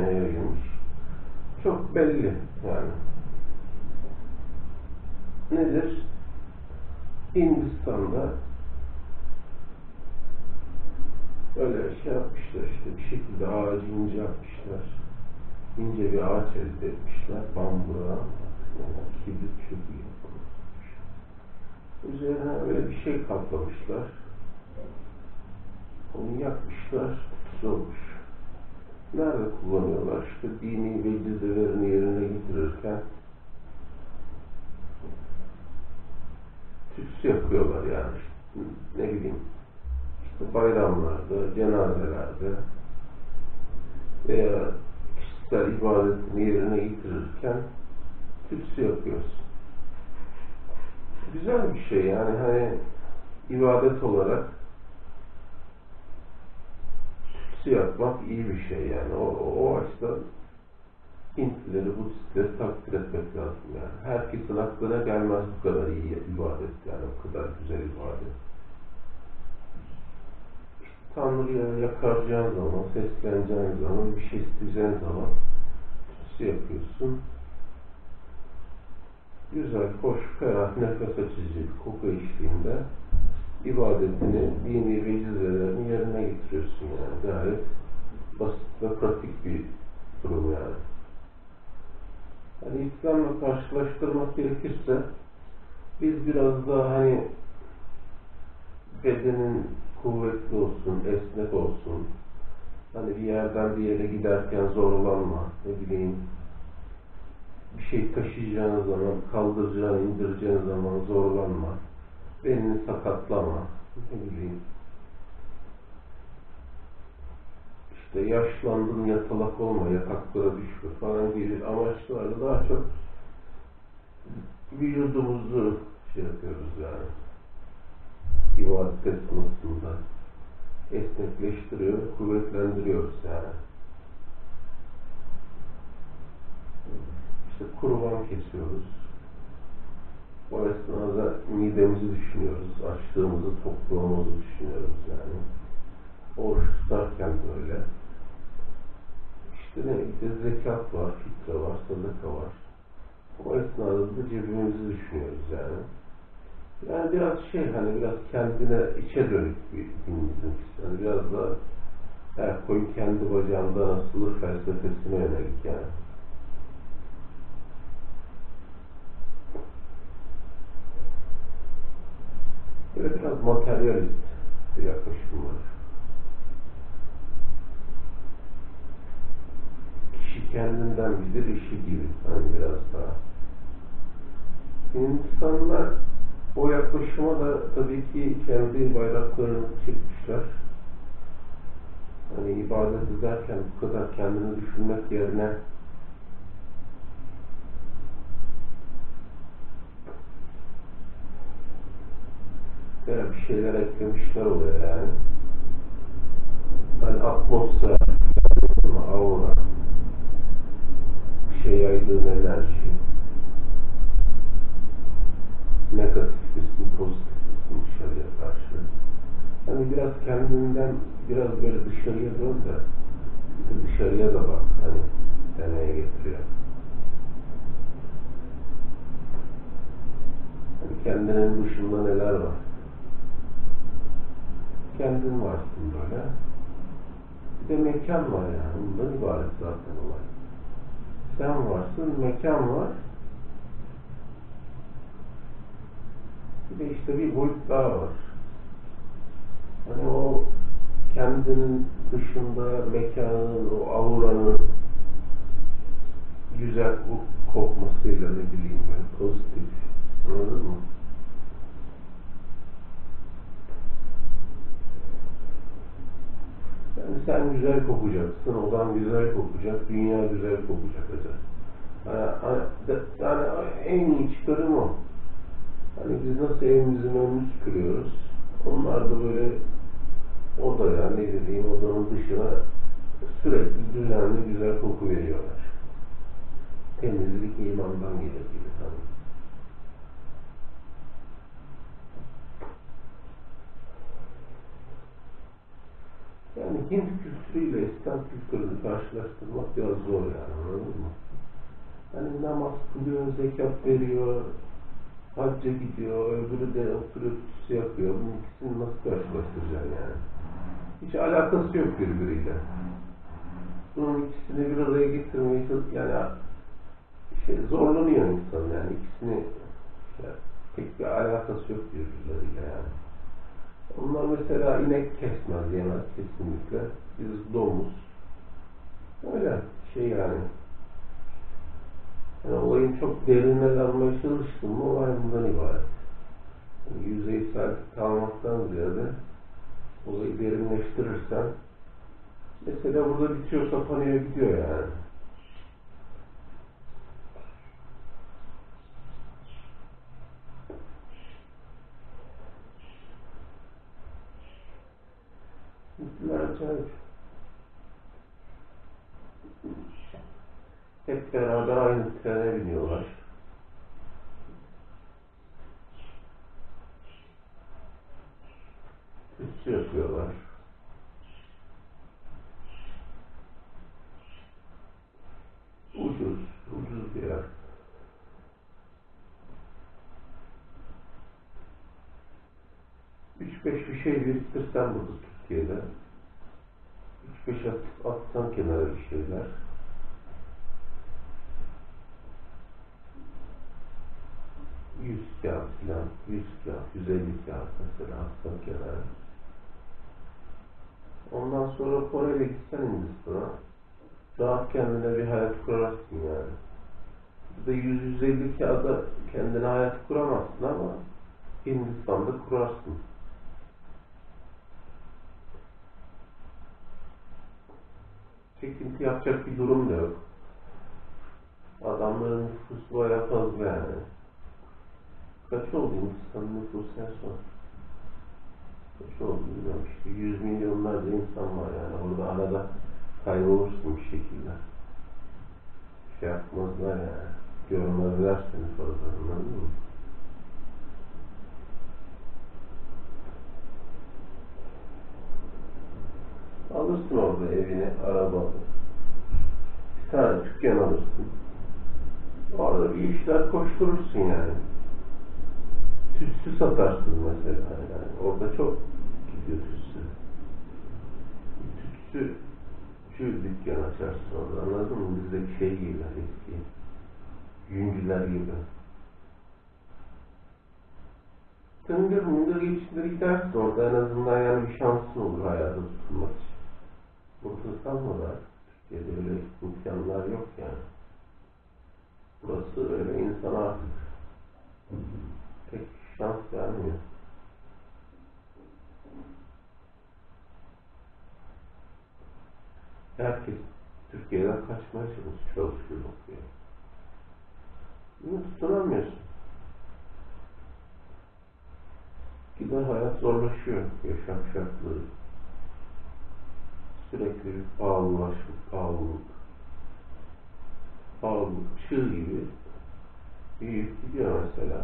dünyaya yayılmış. Çok belli yani. Nedir? Hindistan'da öyle şey yapmışlar işte bir şekilde ağacı ince yapmışlar. İnce bir ağaç elde etmişler. Bambura, kibrit çubuğu yapılmış. Üzerine öyle bir şey kaplamışlar. Onu yakmışlar, tuz olmuş. Nerede kullanıyorlar? İşte dini vecizelerini yerine getirirken tütsü yapıyorlar yani. Ne bileyim, işte bayramlarda, cenazelerde veya kişisel ibadetini yerine getirirken tütsü yapıyorsun. Güzel bir şey yani hani ibadet olarak tütsü yapmak iyi bir şey yani. O, o açıdan Hintlileri, Budistleri takdir etmek lazım yani. Herkesin aklına gelmez bu kadar iyi ibadet yani o kadar güzel ibadet. Tanrı'ya yakaracağın zaman, sesleneceğin zaman, bir şey isteyeceğin zaman tütsü yapıyorsun. Güzel, hoş, ferah, nefes açıcı koku eşliğinde ibadetini, dini vecizelerini yerine getiriyorsun yani. Gayet basit ve pratik bir durum yani. Yani İslam'la karşılaştırmak gerekirse biz biraz daha hani bedenin kuvvetli olsun, esnek olsun. Hani bir yerden bir yere giderken zorlanma, ne bileyim bir şey taşıyacağın zaman, kaldıracağın, indireceğin zaman zorlanma. Belini sakatlama, ne bileyim. İşte yaşlandın yatalak olma, yataklara düşme falan gibi amaçlarla daha çok vücudumuzu şey yapıyoruz yani. İbadet esnasında esnekleştiriyor, kuvvetlendiriyoruz yani. İşte kurban kesiyoruz. O esnada midemizi düşünüyoruz, açlığımızı, tokluğumuzu düşünüyoruz yani. Oruç tutarken böyle. İşte ne, işte zekat var, fitre var, sadaka var. O esnada da cebimizi düşünüyoruz yani. Yani biraz şey hani biraz kendine içe dönük bir din. Yani biraz da her koyun kendi bacağından asılır felsefesine yönelik yani. Böyle biraz materyalist bir yaklaşım var. Kişi kendinden bilir işi gibi. Hani biraz daha. İnsanlar o yaklaşıma da tabii ki kendi bayraklarını çekmişler. Hani ibadet ederken bu kadar kendini düşünmek yerine veya bir şeyler eklemişler oluyor yani. Hani atmosfer, aura, bir şey yaydığın enerji, negatif misin, pozitif misin dışarıya karşı. Hani biraz kendinden biraz böyle dışarıya dön de dışarıya da bak. Hani demeye getiriyor. Hani kendinin dışında neler var? Kendin varsın böyle. De mekan var yani. Bundan ibaret zaten olay. Sen varsın, mekan var. Bir de işte bir boyut daha var. Hani o kendinin dışında mekanın, o auranın güzel kokmasıyla ne bileyim ben, pozitif. Anladın mı? Yani sen güzel kokacaksın, odan güzel kokacak, dünya güzel kokacak hocam. Yani, yani en iyi çıkarım o. Hani biz nasıl evimizin önünü süpürüyoruz? Onlar da böyle odaya, ne dediğim odanın dışına sürekli düzenli güzel koku veriyorlar. Temizlik imandan gelir gibi tabii. Hint kültürüyle İslam kültürünü karşılaştırmak biraz zor yani anladın mı? Hani namaz kılıyor, zekat veriyor, hacca gidiyor, öbürü de oturup tütsü yapıyor. Bunun ikisini nasıl karşılaştıracaksın yani? Hiç alakası yok birbiriyle. Bunun ikisini bir araya getirmeye yani şey, zorlanıyor insan yani ikisini yani pek bir alakası yok birbirleriyle yani. Onlar mesela inek kesmez, yemez kesinlikle. Biz domuz. Öyle şey yani. Yani olayın çok derinine dalmaya çalıştım mı olay bundan ibaret. Yani yüzeysel kalmaktan ziyade olayı derinleştirirsen mesela burada bitiyor, kapanıyor, gidiyor yani. Acayip. Hep beraber aynı trene biniyorlar. Üstü yapıyorlar. Ucuz, ucuz bir yer. Üç beş bir şey biriktirsen burada Türkiye'de. Üç beş at, atsan kenara bir şeyler. Yüz kağıt filan, yüz kağıt, yüz elli kağıt mesela atsan kenara. Ondan sonra Kore'yle gitsen Hindistan'a rahat kendine bir hayat kurarsın yani. Burada 100-150 kağıda kendine hayat kuramazsın ama Hindistan'da kurarsın. Çekinti yapacak bir durum da yok. Adamların nüfusu bayağı fazla yani. Kaç oldu Hindistan'ın nüfusu en son? Kaç oldu bilmiyorum işte 100 milyonlarca insan var yani orada arada kaybolursun bir şekilde. Şey yapmazlar yani. Görmezler seni fazla anladın mı? Alırsın orada evini, araba. Bir tane dükkan alırsın. Orada bir işler koşturursun yani. Tütsü satarsın mesela yani. Orada çok gidiyor tütsü. Tütsü şu dükkan açarsın orada anladın mı? Bizdeki şey gibi eski. Yüncüler gibi. Tıngır mıngır geçindir gidersin orada en azından yani bir şansın olur hayata tutunmak için. Burada kalmadı Türkiye'de öyle imkanlar yok yani. Burası öyle insana pek şans vermiyor. Herkes Türkiye'den kaçmaya çalışıyor, çalışıyor, okuyor. Bunu tutunamıyorsun. Gider hayat zorlaşıyor, yaşam şartları. Sürekli bir pahalılaşmak, pahalılık. Pahalılık, çığ gibi büyüyüp gidiyor mesela.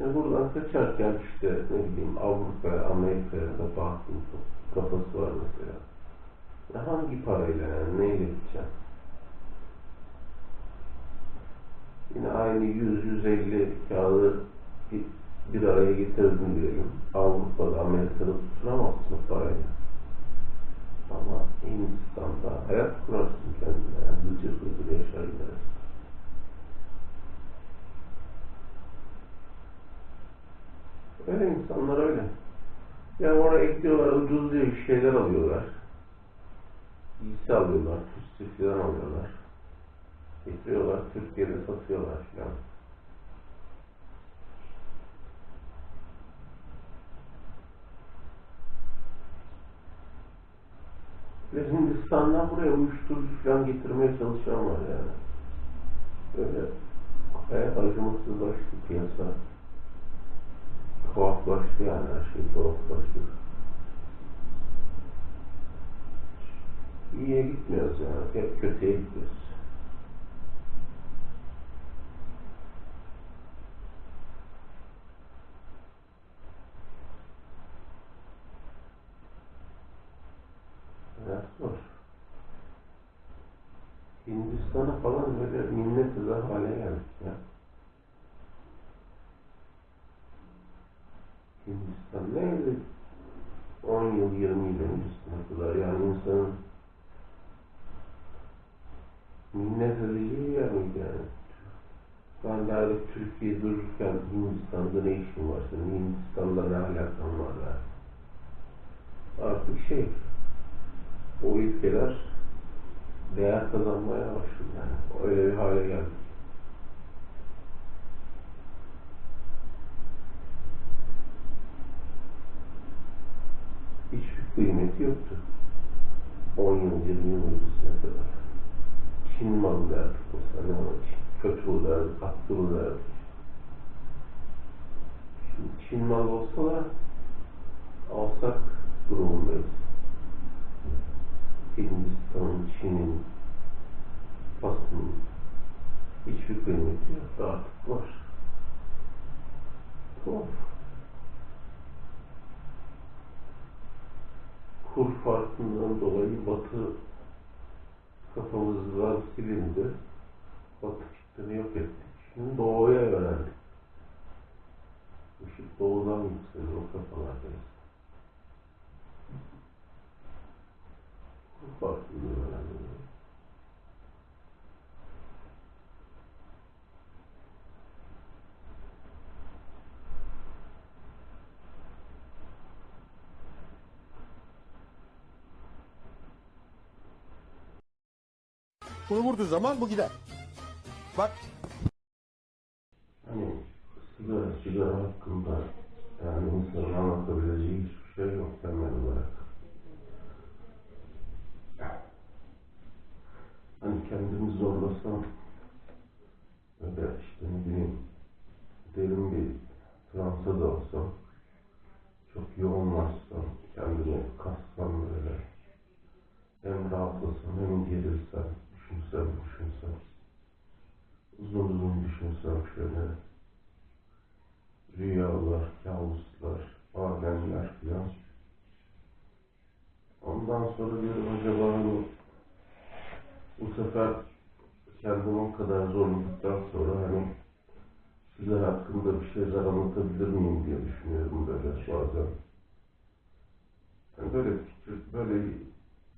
Yani buradan kaçarken işte ne bileyim Avrupa'ya, Amerika'ya da baktım kafası var mesela. Ya hangi parayla yani neyle gideceğim? Aynı 100-150 kağıdı bir, araya getirdim diyelim. Avrupa'da, Amerika'da tutunamazsın o parayla. Ama Hindistan'da hayat kurarsın kendine. Yani gıcır gıcır yaşar gidersin. Öyle insanlar öyle. Yani oraya ekliyorlar, ucuz diye bir şeyler alıyorlar. Giysi alıyorlar, falan alıyorlar. Getiriyorlar, Türkiye'de satıyorlar filan. Ve Hindistan'dan buraya uyuşturucu falan getirmeye çalışan var yani. Böyle hayat acımasızlaştı piyasa. Tuhaflaştı yani her şey tuhaflaştı. İyiye gitmiyoruz yani. Hep kötüye gidiyoruz. Hayat zor. Hindistan'a falan böyle minnet eder hale geldik ya. Hindistan neydi? 10 yıl, 20 yıl öncesine kadar yani insanın minnet edeceği yer miydi yani? Ben daha da Türkiye dururken Hindistan'da ne işin var senin? Hindistan'la ne alakan var yani? Artık şey, o ülkeler değer kazanmaya başladı yani. Öyle bir hale geldi. Hiçbir kıymeti yoktu. 10 yıl, 20 yıl öncesine kadar. Çin malı derdik sene ama Çin kötü derdik, bu derdik. Şimdi Çin malı olsa da alsak durumundayız. Hindistan'ın, Çin'in, Fas'ın hiçbir kıymeti yok. Artık var. Tuhaf. Kur farkından dolayı Batı kafamızdan silindi. Batı kitleni yok ettik. Şimdi doğuya yöneldik. Işık doğudan yükseliyor o kafalardayız. Bunu vurduğu zaman bu gider. Bak Hani sigara, sigara hakkında yani insanın anlatabileceği hiçbir şey yok temel olarak. Hani kendimi zorlasam öyle işte ne bileyim derin bir transa da olsam çok yoğunlaşsam kendimi kassam böyle hem rahatlasam hem gerilsem düşünsem düşünsem uzun şöyle rüyalar, kabuslar, alemler filan. Ondan sonra diyorum acaba hani bu sefer kendimi o kadar zorladıktan sonra hani sigara hakkında bir şeyler anlatabilir miyim diye düşünüyorum böyle bazen. Yani böyle böyle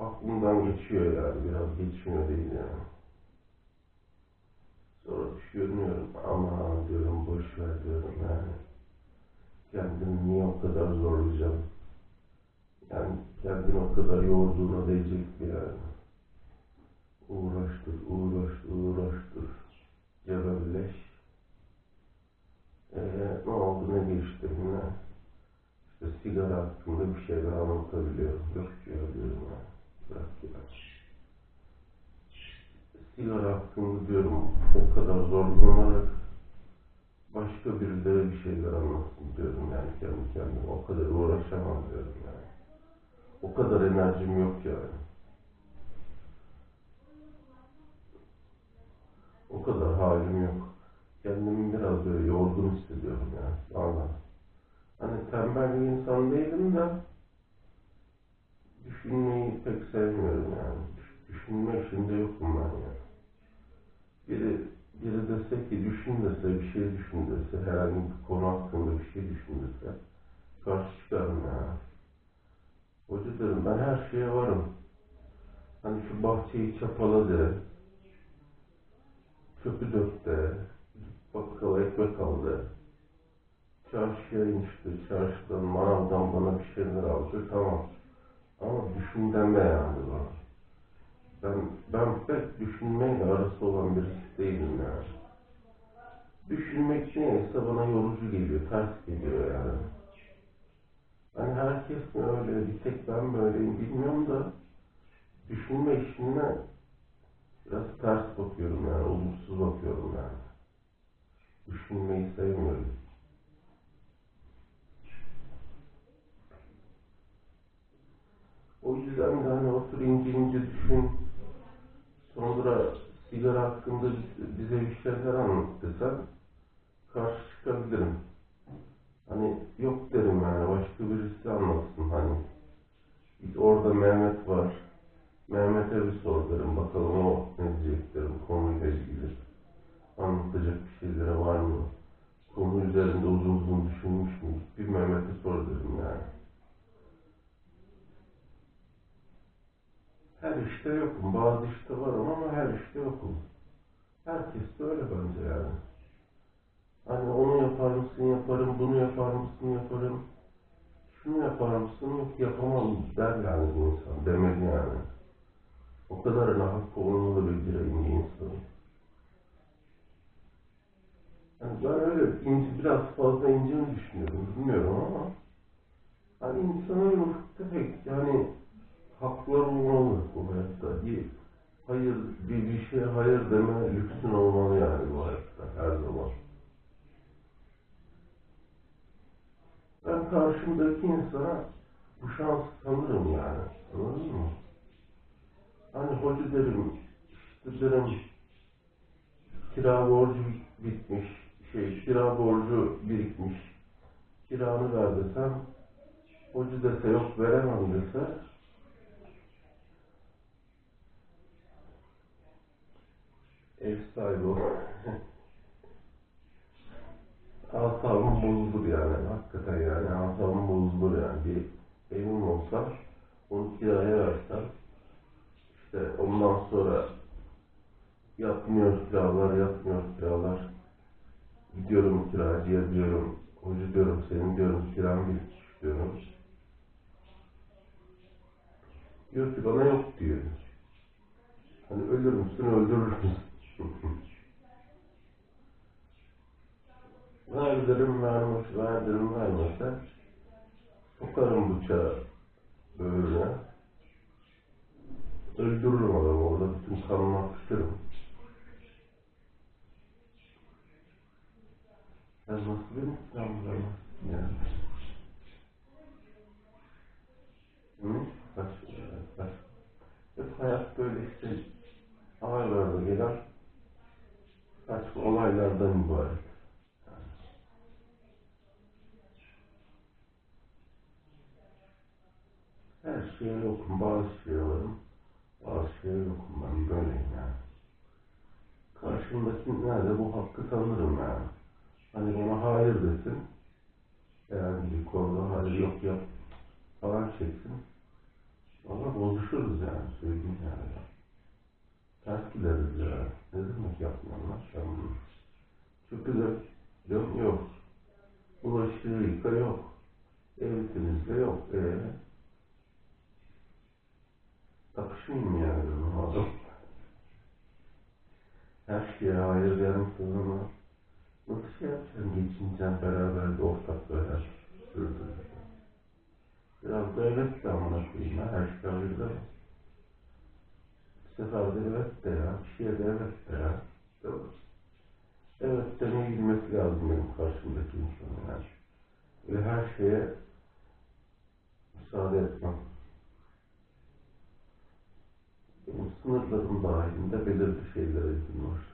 aklımdan geçiyor yani biraz geçmiyor değil yani. Sonra düşünüyorum ama diyorum boş ver diyorum yani. Kendimi niye o kadar zorlayacağım? Yani kendini o kadar yorduğuna değecek mi yani? Uğraştır, uğraştır, uğraştır. Cebelleş. Ee, ne oldu ne geçti ne? İşte sigara hakkında bir şeyler anlatabiliyorum. Yok ya diyorum ya. Bırak ya sigara hakkında diyorum o kadar zorlanarak başka birileri bir şeyler anlatsın diyorum yani kendi kendime. O kadar uğraşamam diyorum yani. O kadar enerjim yok yani. O kadar halim yok. Kendimi biraz böyle yorgun hissediyorum yani. Valla. Hani tembel bir insan değilim de düşünmeyi pek sevmiyorum yani. Düşünme işinde yokum ben yani biri, biri dese ki düşün dese, bir şey düşün dese, herhangi bir konu hakkında bir şey düşün dese, karşı çıkarım ya. Hoca derim ben her şeye varım. Hani şu bahçeyi çapala de, çöpü dök de, bakkala ekmek al de, çarşıya inişti, çarşıdan, manavdan bana bir şeyler aldı, tamam. Ama düşün deme yani bana. Ben, ben pek düşünmeyle arası olan birisi değilim yani. Düşünmek neyse bana yorucu geliyor, ters geliyor yani. Hani herkes mi öyle, bir tek ben böyleyim bilmiyorum da düşünme işine biraz ters bakıyorum yani, olumsuz bakıyorum yani. Düşünmeyi sevmiyorum. O yüzden de hani otur ince ince düşün, sonra sigara hakkında bize bir şeyler anlat karşı çıkabilirim. Hani yok derim yani başka birisi anlatsın hani. Orada Mehmet var, Mehmet'e bir sor derim. Bakalım o ne diyecek derim konuyla ilgili. Anlatacak bir şeyleri var mı? Konu üzerinde uzun uzun düşünmüş mü? Bir Mehmet'e sor derim yani. Her işte yokum. Bazı işte varım ama her işte yokum. Herkes de öyle bence yani. Hani onu yapar mısın yaparım, bunu yapar mısın yaparım. Şunu yapar mısın yok yapamam der yani bu insan. Demeli yani. O kadar rahat olmalı bir bireyim bir insanım. Yani ben öyle ince, biraz fazla ince mi düşünüyorum bilmiyorum ama hani insanın ufukta pek yani haklar olmalı bu hayatta. Bir, hayır, bir, bir şeye hayır deme lüksün olmalı yani bu hayatta her zaman. Ben karşımdaki insana bu şansı tanırım yani. Anladın mı? Hani hoca derim, işte derim, kira borcu bitmiş, şey, kira borcu birikmiş, kiranı ver desem, hoca dese dese, ev sahibi o. asabım bozulur yani. Hakikaten yani asabım bozulur yani. Bir evim olsa onu kiraya versem işte ondan sonra yatmıyor kiralar, yatmıyor kiralar. Gidiyorum kiracıya diyorum. Hoca diyorum senin diyorum kiran bitmiş diyorum. Diyor ki bana yok diyor. Hani ölür müsün öldürür müsün? Verdirim vermiş, verdirim vermese sokarım bıçağı böğrüne. Öldürürüm adamı orada bütün kanını akıtırım. Sen nasıl bir insan bulamazsın ya? Hı? Kaç, kaç. Hep hayat böyle işte ağırlarda gelen saçma olaylardan ibaret. Her şeye yokum, bazı şeye varım, bazı şeye yokum ben böyleyim yani. Karşımdaki nerede bu hakkı tanırım yani. Hani bana hayır desin, herhangi bir konuda hayır yok yap falan çeksin. Valla bozuşuruz yani, söyleyeyim yani. Ters gideriz ya. Ne demek yapmıyorum lan sen bunu? Çöpü dök, yok. Bulaşığı yıka yok. Evi temizle yok. Eee? Takışmayayım yani ben adam. Her şeye hayır vermişsin ama nasıl şey yapacaksın? Geçineceksin beraber bir ortak böyle sürdüreceksin. Biraz da evet de amına koyayım ha. Her şeye hayır deme. Bir sefer de evet de ya. Bir şeye de evet de ya. Evet demeyi bilmesi lazım benim karşımdaki insanın yani. Ve her şeye müsaade etmem. Sınırla müdahilinde belirli şeyler edilmiştir.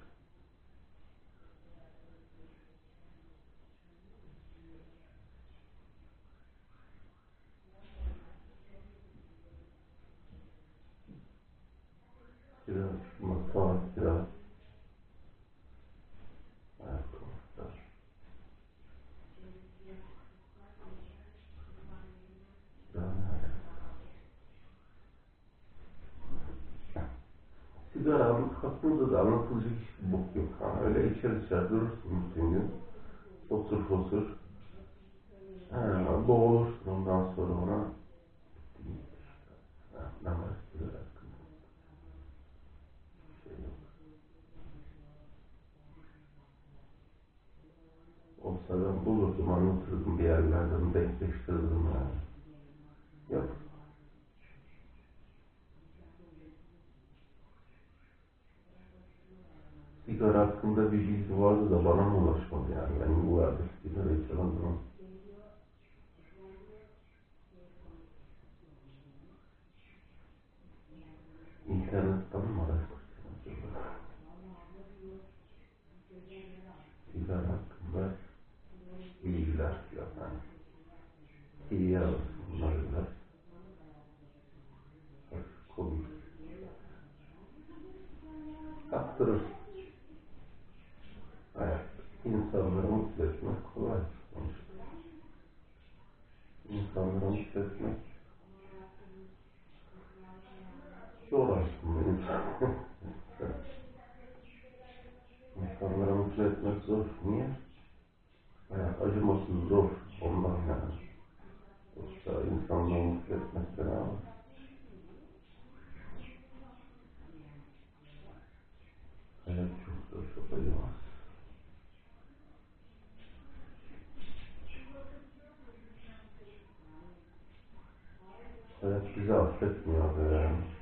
Anlatılacak hiçbir bok yok. Ha, öyle içer içer durursun bütün gün. Fosur fosur. Ha, boğulursun ondan sonra ona. Hakkında? Bir şey. Olsa ben bulurdum, anlatırdım bir yerlerden, denkleştirirdim yani. Yok. Sigara hakkında bir bilgi vardı da bana mı ulaşmadı yani? Benim bu yerde sigara içen adamım. İnternetten mi araştırsın acaba? Sigara hakkında bilgiler falan. İyi alırsın bunları biraz. Bak, Komik. Zor aslında insan. İnsanları mutlu etmek zor. Niye? Hayat acımasız zor. Ondan yani. Yoksa insanları mutlu etmek mı? Hayat çok zor, çok acımaz. Hayat bizi affetmiyor yani.